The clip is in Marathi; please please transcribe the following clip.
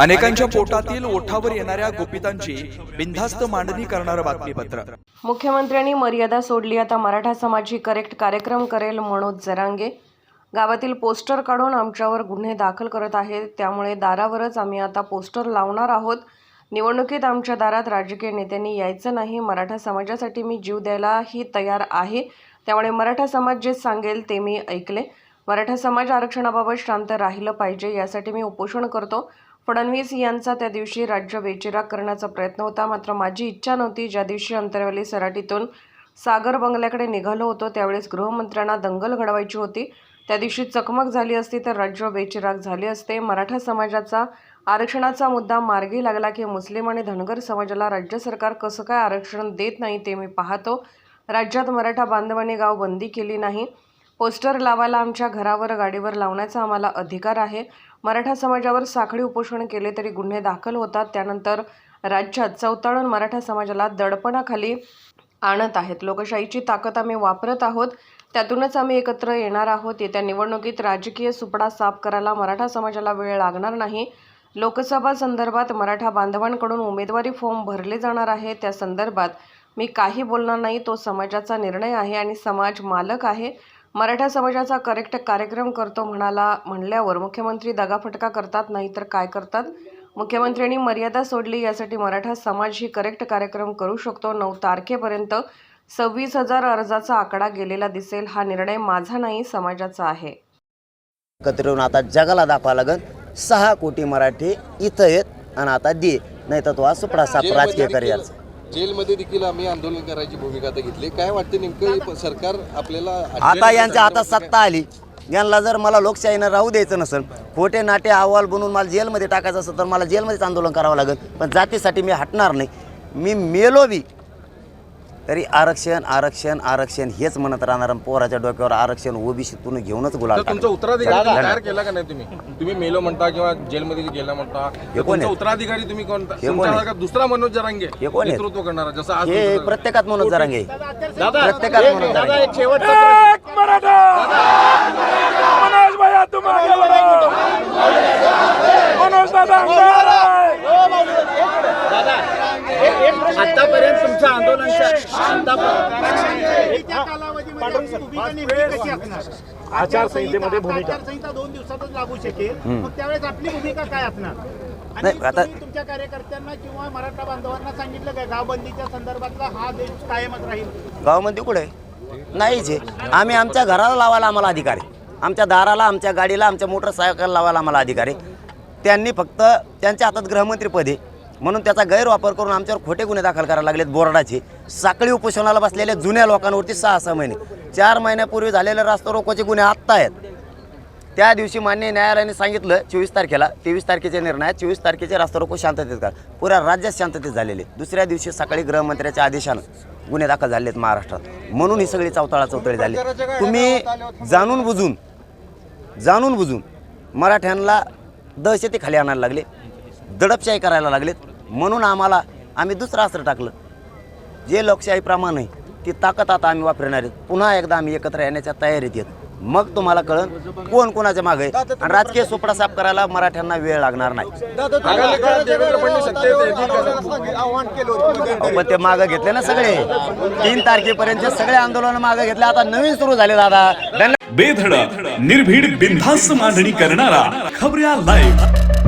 अनेकांच्या पोटातील ओठावर येणाऱ्या गोपितांची बिनधास्त मांडणी करणारं बातमीपत्र. मुख्यमंत्र्यांनी मर्यादा सोडली आता मराठा समाज ही करेक्ट कार्यक्रम करेल मनोज जरांगे. गावातील पोस्टर काढून आमच्यावर गुन्हे दाखल करत आहेत त्यामुळे दारावरच आम्ही आता पोस्टर लावणार आहोत. निवडणुकीत आमच्या दारात राजकीय नेत्यांनी यायचं नाही मराठा समाजासाठी मी जीव द्यायलाही तयार आहे. त्यामुळे मराठा समाज जे सांगेल ते मी ऐकले. मराठा समाज आरक्षणाबाबत शांत राहिलं पाहिजे यासाठी मी उपोषण करतो. फडणवीस यांचा त्या दिवशी राज्य बेचिराग करण्याचा प्रयत्न होता. मात्र माझी इच्छा नव्हती. ज्या दिवशी अंतरवली सराटीतून सागर बंगल्याकडे निघालो होतो त्यावेळेस गृहमंत्र्यांना दंगल घडवायची होती. त्या दिवशी चकमक झाली असती तर राज्य बेचिराग झाले असते. मराठा समाजाचा आरक्षणाचा मुद्दा मार्गी लागला की मुस्लिम आणि धनगर समाजाला राज्य सरकार कसं काय आरक्षण देत नाही ते मी पाहतो. राज्यात मराठा बांधवांनी गाव बंदी केली नाही. पोस्टर लावायला आमच्या घरावर गाडीवर लावण्याचा आम्हाला अधिकार आहे. मराठा समाजावर साखळी उपोषण केले तरी गुन्हे दाखल होतात. त्यानंतर राज्यात चौताळून मराठा समाजाला दडपणाखाली आणत आहेत. लोकशाहीची ताकद आम्ही वापरत आहोत. त्यातूनच आम्ही एकत्र येणार आहोत. येत्या निवडणुकीत राजकीय सुपडा साफ करायला मराठा समाजाला वेळ लागणार नाही. लोकसभा संदर्भात मराठा बांधवांकडून उमेदवारी फॉर्म भरले जाणार आहे. त्या संदर्भात मी काही बोलणार नाही. तो समाजाचा निर्णय आहे आणि समाज मालक आहे. मराठा समाजाचा करेक्ट कार्यक्रम करतो म्हणाला म्हणल्यावर मुख्यमंत्री दगाफटका करतात नाही तर काय करतात? मुख्यमंत्र्यांनी मर्यादा सोडली यासाठी मराठा समाज ही करेक्ट कार्यक्रम करू शकतो. नऊ तारखेपर्यंत सव्वीस हजार अर्जाचा आकडा गेलेला दिसेल हा निर्णय माझा नाही समाजाचा आहे. एकत्र येऊन आता जगाला दाखवा लागन सहा कोटी मराठी इथं आहेत आणि आता दे नाही तर तो आज सुपडा साप राजकीय करिअर जेलमध्ये देखील आम्ही आंदोलन करायची भूमिका आता घेतली. काय वाटते नेमकं सरकार आपल्याला आता यांच्या हातात सत्ता आली. यांना जर मला लोकशाहीनं राहू द्यायचं नसेल खोटे नाटे अहवाल बनवून मला जेलमध्ये टाकायचं असेल तर मला जेलमध्येच आंदोलन करावं लागेल. पण जातीसाठी मी हटणार नाही. मी मेलो बी तरी आरक्षण आरक्षण आरक्षण हेच म्हणत राहणार आणि पोराच्या डोक्यावर आरक्षण ओबीसीतून घेऊनच गुलाल तर तुमचा टाकणार. उत्तराधिकारी तयार केला का नाही तुम्ही? तुम्ही मेलो म्हणता किंवा जेलमध्ये गेला म्हणता. तर कोण तुमचा? उत्तराधिकारी तुम्ही कोणता हे कोण तुमच्या आहे? जागा दुसरा मनोज जरांगे हे कोण? नेतृत्व करणारा जसं आज हे तुमचं- प्रत्येकात म्हणून जरांगे. दादा प्रत्येकात एक- दादा जरांगे एक शेवटचा आतापर्यंत तुमच्या आंदोलनाच्या आचारसंहितेमध्ये भूमिका आचारसंहिता दोन दिवसातच लागू शकेल. मग त्यावेळेस आपली भूमिका काय असणार? आणि नाही, तुमच्या कार्यकर्त्यांना किंवा मराठा बांधवांना सांगितलं काय गावबंदीच्या संदर्भातला हा देश कायमच राहील? गावामध्ये कुठे? नाहीच आहे. आम्ही आमच्या घराला लावायला आम्हाला अधिकार आहे. आमच्या दाराला आमच्या गाडीला आमच्या मोटरसायकल लावायला आम्हाला अधिकार आहे. त्यांनी फक्त त्यांच्या हातात गृहमंत्रीपद आहे. म्हणून त्याचा गैरवापर करून आमच्यावर खोटे गुन्हे दाखल करायला लागलेत बोर्डाचे. साखळी उपोषणाला बसलेल्या जुन्या लोकांवरती सहा सहा महिने. चार महिन्यापूर्वी झालेले रास्ता रोकोचे गुन्हे आत्ता आहेत. त्या दिवशी मान्य न्यायालयाने सांगितलं चोवीस तारखेला तेवीस तारखेचे निर्णय चोवीस तारखेचे रास्ता रोको शांततेत का पुऱ्या राज्यात शांततेत झालेले. दुसऱ्या दिवशी सकाळी गृहमंत्र्याच्या आदेशानं गुन्हे दाखल झाले आहेत महाराष्ट्रात. म्हणून ही सगळी चौताळा चौतळी झाली. तुम्ही जाणून बुजून जाणून बुजून मराठ्यांना दहशती खाली आणायला लागले. दडपशाही करायला लागलेत. म्हणून आम्हाला आम्ही दुसरं असं टाकलं. जे लोकशाही प्रमाण आहे ती ताकद आता आम्ही वापरणार आहेत. पुन्हा एकदा आम्ही एकत्र येण्याच्या तयारीत येत मग तुम्हाला कळन कोण कोणाच्या मागे आहे. आणि राजकीय सुपडा साफ करायला मराठ्यांना वेळ लागणार नाही. पण ते मागं घेतले ना सगळे. तीन तारखेपर्यंत सगळे आंदोलन मागं घेतले. आता नवीन सुरू झाले दादा. बेधडक निर्भीड बिनधास्त मांडणी करणारा खबऱ्या लाईव्ह